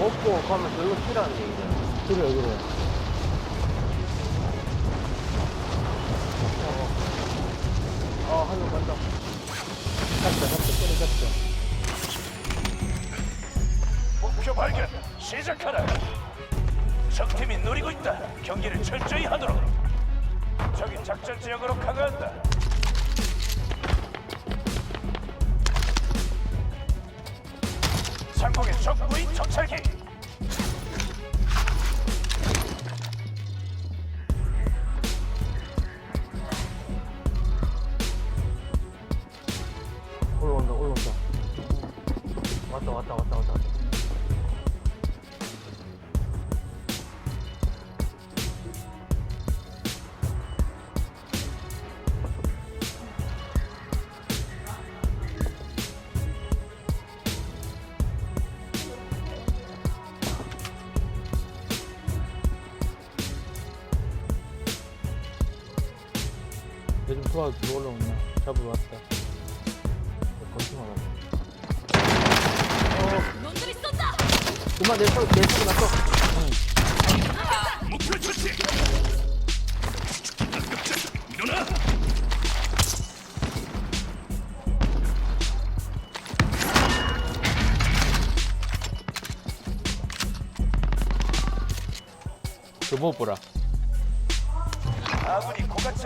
먹고 가면 별로 싫어하는 얘기잖아. 그래 그래 어, 한명 간다. 잡자 잡자 꼬리 잡자 목표 발견. 시작하라. 적팀이 노리고 있다. 경기를 철저히 하도록. 적이 작전 지역으로 강화한다. 내좀 도와줘 올라오냐 잡으러 왔다 건승하라고 놈들이 쏜다! 내 손, 내 손이 났어. 목표 처치. 일어나. 저뭐 보라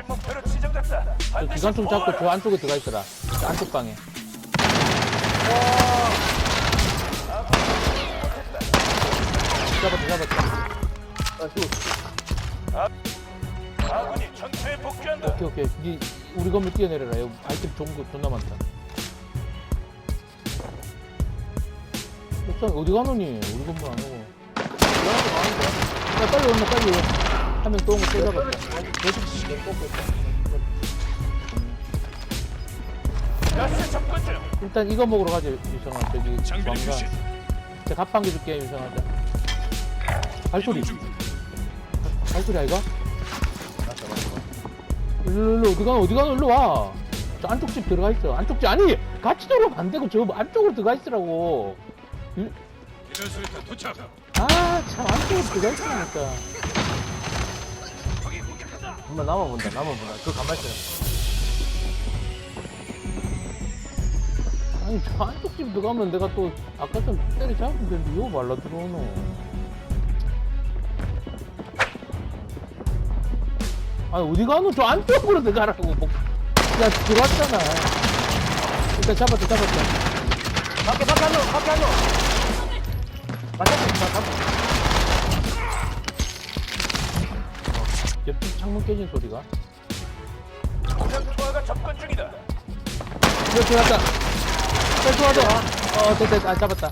목표로 지정됐다. 저 반드시 기관총 잡고 보호하라. 저 안쪽에 들어가 있어라. 저 안쪽 방에. 잡았다 잡았다. 아, 전투에 복귀한다. 오케이 오케이. 니 우리 건물 뛰어내려라. 여기 아이템 좋은 거 존나 많다. 어디 가노니? 우리 건물 안 오고 야 빨리 온나 빨리 한명또온거또 잡았다 가스 접근 중. 일단 이거 먹으러 가자 유성아 저기 장비 왕관 표시. 제 갑방기 줄게 유성아 발소리. 발소리 아이가? 일로 일로. 어디 가노 어디 가노 일로 와 저 안쪽 집 들어가 있어. 안쪽 집 아니 같이 들어가면 안 되고 저 안쪽으로 들어가 있으라고. 이런 수류탄 도착. 아 참 안쪽으로 들어가 있으니까 한번 남아본다, 남아본다. 그거 가만히 있어. 아니 저 안쪽 집 들어가면 내가 또 아까 좀 때려잡으면 되는데 이거 말라 들어오노 아니 어디 가노 저 안쪽으로 들어가라고 뭐. 야 들어왔잖아 일단 잡았다 잡았다 밖에, 밖에 한 명, 밖에 한 명. 맞았어, 맞았어. 옆집 창문 깨진 소리가 우량 투하가 접근 중이다. 이거 들어갔다 빨리 도와줘 어 됐다 됐다 아, 잡았다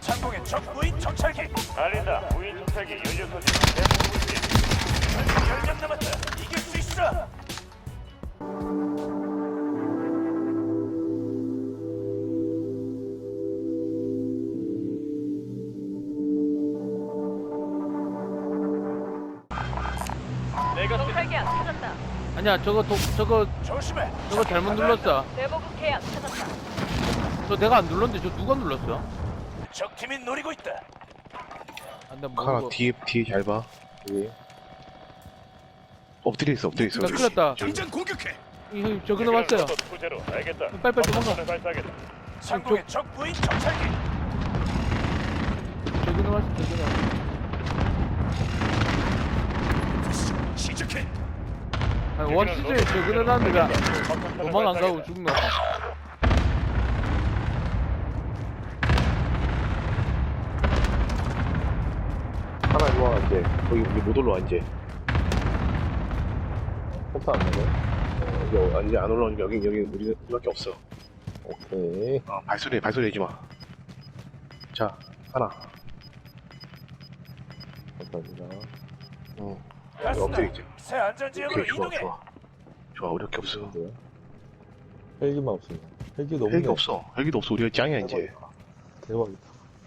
상공의 적 무인 정찰기. 알린다. 무인 정찰기 연료 소지. 대부분 중. 아직 열명 남았다. 이길 수 있어. 내가 정찰기야 찾았다. 아니야 저거 도, 저거 조심해. 저거 잘못 눌렀어 내보급 계약 찾았다. 저 내가 안 눌렀는데 저 누가 눌렀어? 적 팀이 노리고 있다. 아, 나 카라 모르고 뒤에 뒤에 잘 봐. 여기. 엎드려 있어 엎드려 있어. 나 큰일 났다 당장 공격해. 이 저기 넘었어요 부제로 알겠다. 빨리빨리 도망가 발사하겠다. 상공의 적 무인 정찰기. 저기 넘었어 저기 넘었어 시작해. 아니 원 시즌에 저기 넘었는데 도망 안 가고 죽나 하나 와 이제. 거기 우리 못 올라와 이제. 폭탄 안 나네? 어, 여기 이제 안 올라오니까 여기 여기 우리 우리밖에 없어. 오케이. 어, 발소리 발소리 내지 마. 자 하나. 감사합니다. 어. 여기 엎드려 있지. 새 안전 지역으로 오케이 좋아 이동해. 좋아. 좋아 우리밖에 없어. 뭐야? 헬기만 없으면. 헬기 너무 헬기 없어. 헬기도 없어. 우리가 짱이야 이제. 대박이다.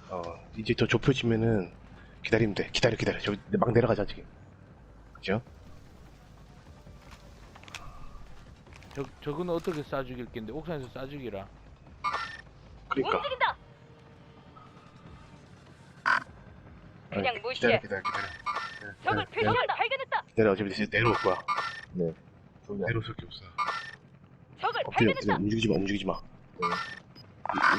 어, 이제 더 좁혀지면은 기다리면 돼. 기다려, 기다려. 저기 막 내려가자, 지금. 그죠? 저, 저거는 어떻게 쏴 죽일 겐데 옥상에서 쏴 죽이라 그러니까. 움직인다. 그냥 무시해. 기다려, 기다려, 기다려. 적을 기다려, 표시한다. 발견했다. 기다려. 어차피 이제 내려올 거야. 네. 두 명. 내려올 수밖에 없어. 적을 엎드려, 엎드려. 발견했다. 움직이지 마, 움직이지 마. 네.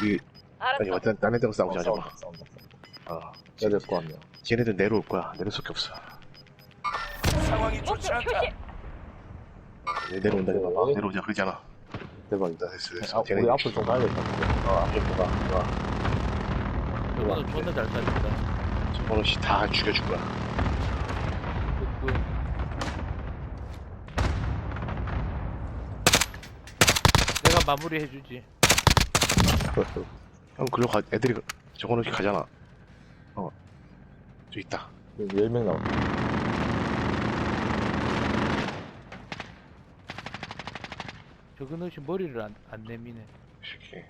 우리, 아니, 알았어. 완전 딴 애들하고 싸우자, 하지 마. 싸운다, 싸운다, 싸운다. 어. 애들 거한 명. 쟤네들 내려올 거야. 내려올 수밖에 없어. 상황이 목표 좋지 않다. 표시. 얘 내려온다, 이거 봐봐. 네. 내려오자, 그러잖아. 대박이다. 됐어, 아, 됐어. 우리 앞으로 좀 가야겠다. 어, 앞으로 가. 와. 저거는 존나 잘 쏴준다 저번호 씨다 죽여줄 거야. 그, 그. 내가 마무리 해주지 형, 글로 가, 애들이, 저번호 씨 가잖아. 어. 저 있다. 10명 남았다. 저거는 혹시 머리를 안, 안 내미네 새끼.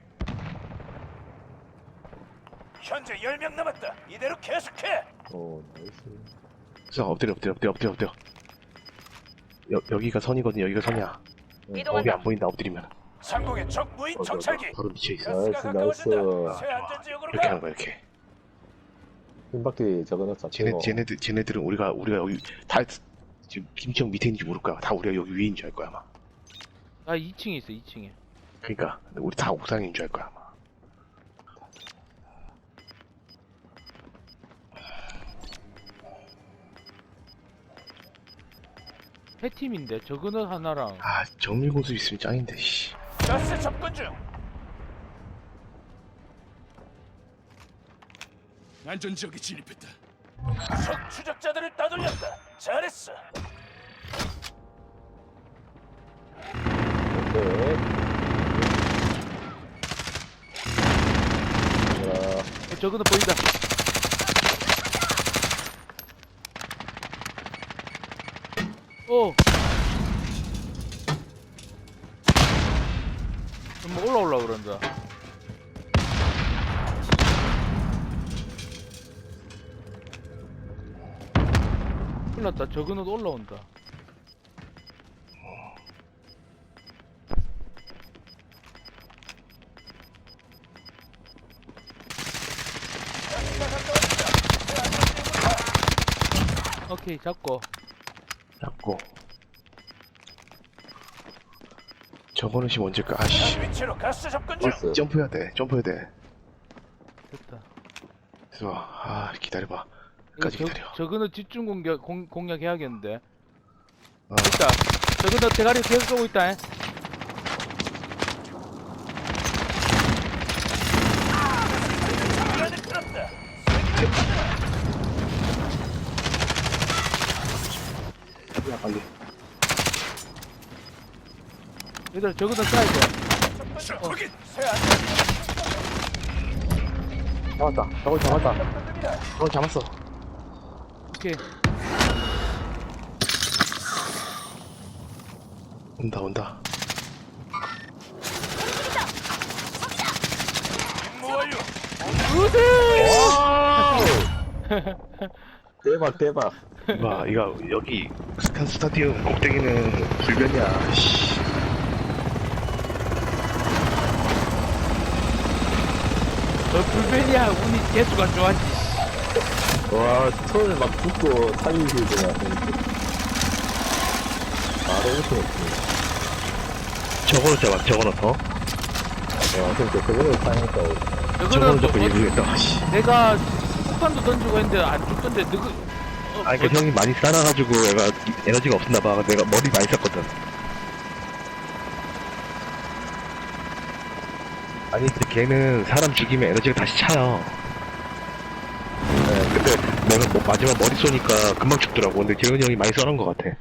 현재 10명 남았다. 이대로 계속해. 오, 나이스. 자, 엎드려, 엎드려, 엎드려, 엎드려, 엎드려. 여, 여기가 선이거든, 여기가 선이야. 거기. 안 보인다, 엎드리면. 상공의 적 무인 정찰기. 바로 밑에 있어. 가스가 나이스, 가까워진다. 나이스. 새 안전 지역으로 이렇게 하는 가. 거야, 이렇게. 적어놨자. 쟤네, 쟤네들, 쟤네들은 우리가, 우리가 여기, 다, 지금 김치형 밑에 있는지 모를 거야. 다 우리가 여기 있는 줄알 거야, 아마. 아 2층에 있어 2층에 그니까, 러 우리 다 있는 줄알 거야, 아마. 해팀인데 저거는 하나랑 아, 정밀공수 있으면 짱인데, 씨. 가스 접근 중. 안전 지역에 진입했다. 적 추적자들을 따돌렸다. 잘했어. 저거는 보인다. 오. 뭐 올라올라 그런다 큰일 났다. 저거는 올라온다 오케이 잡고 잡고. 저거는 씨 언제까? 아씨. 위치로 가스 접근 중. 나이스. 점프해야 돼, 점프해야 돼. 됐다 그래서, 아, 기다려봐. 이거 끝까지 저, 기다려. 저거는 집중 공격 공, 공략해야겠는데 어. 있다 저거는 대가리 계속 쏘고 있다 잉? 미안을 들었다. 야, 빨리. 얘들아 저거는 쏴야 돼 안전지역 잡았다. 저걸 잡았다. 저걸 잡았어. 오케이 온다, 온다. 완료. 대박, 대박. 봐, 이거, 여기, 스탄 스타디움 꼭대기는 불변이야, 씨. 너 불변이야 운이 계속 안 좋아지 와, 처음에 막 죽고 살리고 그냥. 바로 우승했습니다. 저거로 잡아, 저거로 더. 와, 진짜 그거를 사용했다고. 저거로 저거는 뭐, 예술했다, 씨. 내가 폭탄도 던지고 했는데 안 죽던데 너그 어, 아니, 그 형이 많이 쌓아가지고 얘가 에너지가 없었나 봐. 내가 머리 많이 썼거든. 아니, 근데 걔는 사람 죽이면 에너지가 다시 차요. 네, 근데 내가 뭐 마지막 머리 쏘니까 금방 죽더라고. 근데 재현이 형이 많이 써놓은 것 같아.